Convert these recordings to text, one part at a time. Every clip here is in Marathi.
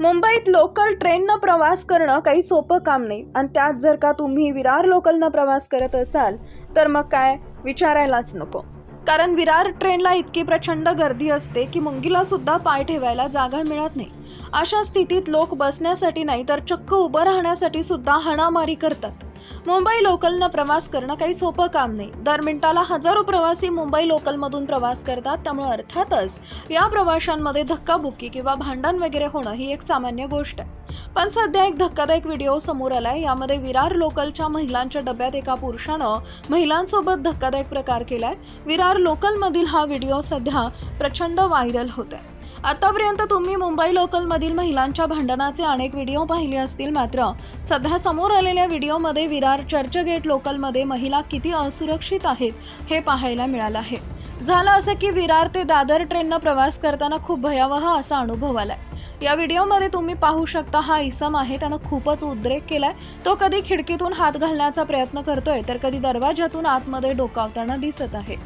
मुंबईत लोकल ट्रेननं प्रवास करणं काही सोपं काम नाही. आणि त्यात जर का तुम्ही विरार लोकलनं प्रवास करत असाल तर मग काय? विचारायलाच नको. कारण विरार ट्रेनला इतकी प्रचंड गर्दी असते की मुंगीला सुद्धा पाय ठेवायला जागा मिळत नाही. अशा स्थितीत लोक बसण्यासाठी नाही तर चक्क उभं राहण्यासाठी सुद्धा हाणामारी करतात. मुंबई लोकलनं प्रवास करणं काही सोपं काम नाही. दर मिनिटाला हजारो प्रवासी मुंबई लोकलमधून प्रवास करतात त्यामुळे अर्थातच या प्रवाशांमध्ये धक्काबुक्की किंवा भांडण वगैरे होणं ही एक सामान्य गोष्ट आहे. पण सध्या एक धक्कादायक व्हिडिओ समोर आलाय यामध्ये विरार लोकलच्या महिलांच्या डब्यात एका पुरुषानं महिलांसोबत धक्कादायक प्रकार केलाय. विरार लोकलमधील हा व्हिडिओ सध्या प्रचंड व्हायरल होत आहे आतापर्यंत तुम्ही मुंबई लोकलमधील महिलांच्या भांडणाचे अनेक व्हिडिओ पाहिले असतील मात्र सध्या समोर आलेल्या व्हिडिओमध्ये विरार चर्चगेट लोकलमध्ये महिला किती असुरक्षित आहेत हे पाहायला मिळालं आहे. झालं असं की विरार ते दादर ट्रेननं प्रवास करताना खूप भयावह असा अनुभव आलाय. या व्हिडिओमध्ये तुम्ही पाहू शकता हा इसम आहे त्यानं खूपच उद्रेक केलाय. तो कधी खिडकीतून हात घालण्याचा प्रयत्न करतोय तर कधी दरवाज्यातून आतमध्ये डोकावताना दिसत आहे.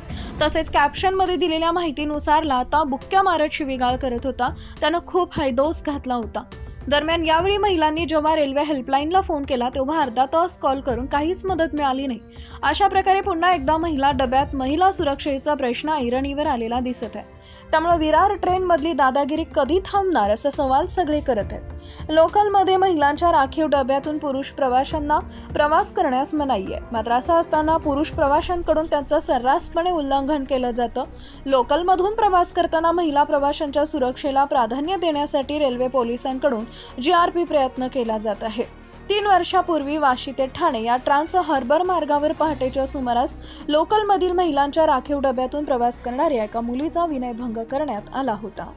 तसेच कॅप्शनमध्ये दिलेल्या माहितीनुसार लाता बुक्क्या मारत शिवीगाळ करत होता. त्यानं खूप हैदोस घातला होता. दरम्यान यावेळी महिलांनी जेव्हा रेल्वे हेल्पलाईनला फोन केला तेव्हा अर्धा तास कॉल करून काहीच मदत मिळाली नाही. अशा प्रकारे पुन्हा एकदा महिला डब्यात महिला सुरक्षेचा प्रश्न ऐरणीवर आलेला दिसत आहे. त्यामुळे विरार ट्रेनमधली दादागिरी कधी थांबणार असा सवाल सगळे करत आहेत. लोकलमध्ये महिलांच्या राखीव डब्यातून पुरुष प्रवाशांना प्रवास करण्यास मनाई आहे. मात्र असं असताना पुरुष प्रवाशांकडून त्यांचं सर्रासपणे उल्लंघन केलं जातं. लोकलमधून प्रवास करताना महिला प्रवाशांच्या सुरक्षेला प्राधान्य देण्यासाठी रेल्वे पोलिसांकडून जी आर पी प्रयत्न केला जात आहे. तीन वर्षापूर्वी वाशी ते ठाणे या ट्रान्स हार्बर मार्गावर पहाटेच्या सुमारास लोकलमधील महिलांच्या राखीव डब्यातून प्रवास करणाऱ्या एका मुलीचा विनयभंग करण्यात आला होता.